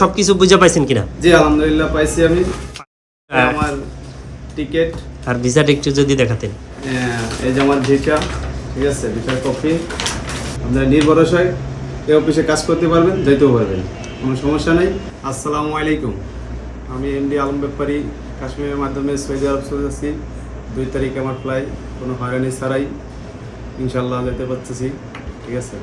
সবকিছু বুঝে পাইছেন কিনা? জি আলহামদুলিল্লাহ পাইছি আমি। হ্যাঁ। আমার টিকিট আর ভিসাটা একটু যদি দেখাতেন। এই যে আমার ভিসা ঠিক আছে ভিসার কপি আপনারা নির্ভরসায় এই অফিসে কাজ করতে পারবেন যেতেও পারবেন কোনো সমস্যা নেই। আসসালামু আলাইকুম। আমি এমডি আলম ব্যাপারী কাশ্মীরের মাধ্যমে সৌদি আরব চলে যাচ্ছি। দুই তারিখে আমার ফ্লাই কোনো হয়রানি ছাড়াই ইনশাল্লাহ যেতে পারতেছি ঠিক আছে।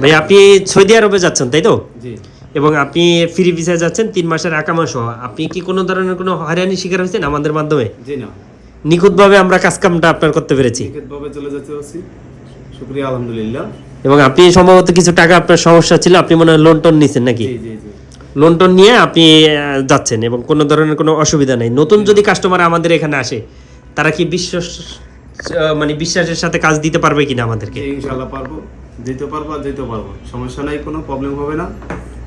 ভাই আপনি সৌদি আরবে যাচ্ছেন তাই তো? জি। এবং আপনি ফ্রি ভিসায় যাচ্ছেন তিন মাসের আকামা সহ। আপনি কি কোনো ধরনের কোনো হয়রানি শিকার হয়েছেন আমাদের মাধ্যমে? জি না। নিখুঁতভাবে আমরা কাজকামটা আপনার করতে পেরেছি। নিখেতভাবে চলে যেতে পারছি শুক্রিয়া আলহামদুলিল্লাহ। এবং আপনি সম্ভবত কিছু টাকা আপনার সমস্যা ছিল আপনি মনে হয় লোন টোন নিছেন নাকি? জি জি জি। লোন টোন নিয়ে আপনি যাচ্ছেন এবং কোনো ধরনের কোনো অসুবিধা নেই। নতুন যদি কাস্টমার আমাদের এখানে আসে তারা কি বিশ্বাস মানে বিশ্বাসের সাথে কাজ দিতে পারবে কিনা আমাদেরকে? ইনশাল্লাহ পারব। দিতে পারব আর দিতে পারব। সমস্যা নাই কোনো প্রবলেম হবে না।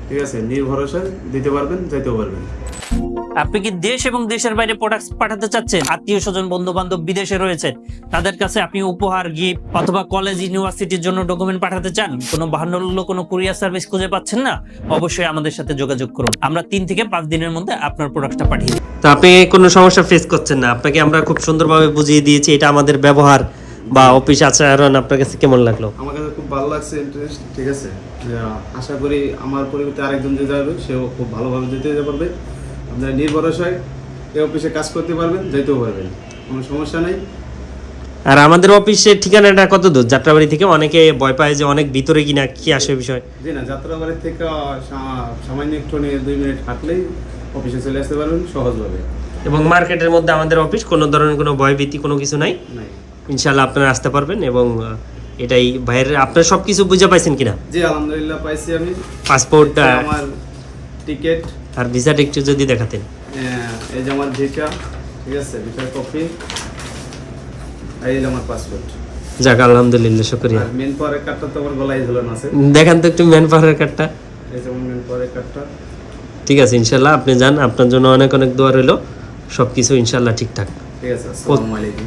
ঠিক আছে নির্ভরসায় দিতে পারবেন যেতেও পারবেন। আপনি কি দেশ এবং দেশের বাইরে প্রোডাক্ট পাঠাতে চাচ্ছেন? আত্মীয় স্বজন বন্ধু বান্ধব বিদেশে রয়েছে। তাদের কাছে আপনি উপহার গিফট অথবা কলেজ ইউনিভার্সিটির জন্য ডকুমেন্ট পাঠাতে চান? কোনো বাহান্ন কোনো কুরিয়ার সার্ভিস খুঁজে পাচ্ছেন না? অবশ্যই আমাদের সাথে যোগাযোগ করুন। আমরা তিন থেকে পাঁচ দিনের মধ্যে আপনার প্রোডাক্টটা পাঠিয়ে দিই। তো আপনি কোনো সমস্যা ফেস করছেন না। আপনাকে আমরা খুব সুন্দরভাবে বুঝিয়ে দিয়েছি এটা আমাদের ব্যবহার। বা অফিস আচরণ আপনার কাছে কেমন লাগল? আমার কাছে খুব ভালো লাগছে ইন্টারেস্ট ঠিক আছে? আশা করি আমার পরিবর্তে আরেকজন যে যাবে সেও খুব ভালোভাবে যেতে যেতে পারবে। আপনারা নির্ভরসায় এই অফিসে কাজ করতে পারবেন যেতেও পারবেন কোনো সমস্যা নেই। আর আমাদের অফিসের ঠিকানাটা কত দূর? যাত্রাবাড়ি থেকে অনেকে ভয় পায় যে অনেক ভিতরে কিনা কি আসে বিষয়। জি না যাত্রাবাড়ির থেকে সামান্য একটু নিয়ে দুই মিনিট হাঁটলেই অফিসে চলে আসতে পারবেন সহজভাবে। এবং মার্কেটের মধ্যে আমাদের অফিস কোনো ধরনের কোনো ভয়ভীতি কোনো কিছু নাই? নাই। ইনশাল্লাহ আপনারা আসতে পারবেন এবং এটাই ভাইয়ের আপনার সব কিছু বুঝে পাইছেন কিনা? জি আলহামদুলিল্লাহ পাইছি আমি। পাসপোর্ট আমার টিকিট আর ভিসাটা একটু যদি দেখাতেন। এই যে আমার ভিসা ঠিক আছে ভিসার কপি এই যে আমার পাসপোর্ট যাক আলহামদুলিল্লাহ শুক্রিয়া। আর মেন পাওয়ারের কার্ডটা তো আমার গলায় ঝুলানো আছে। দেখান তো একটু ম্যান পাওয়ারের কার্ডটা এই যে মেন পাওয়ারের কার্ডটা ঠিক আছে ইনশাল্লাহ আপনি যান আপনার জন্য অনেক অনেক দোয়া রইল। সব কিছু ইনশাল্লাহ ঠিকঠাক। ঠিক আছে আসসালামু আলাইকুম।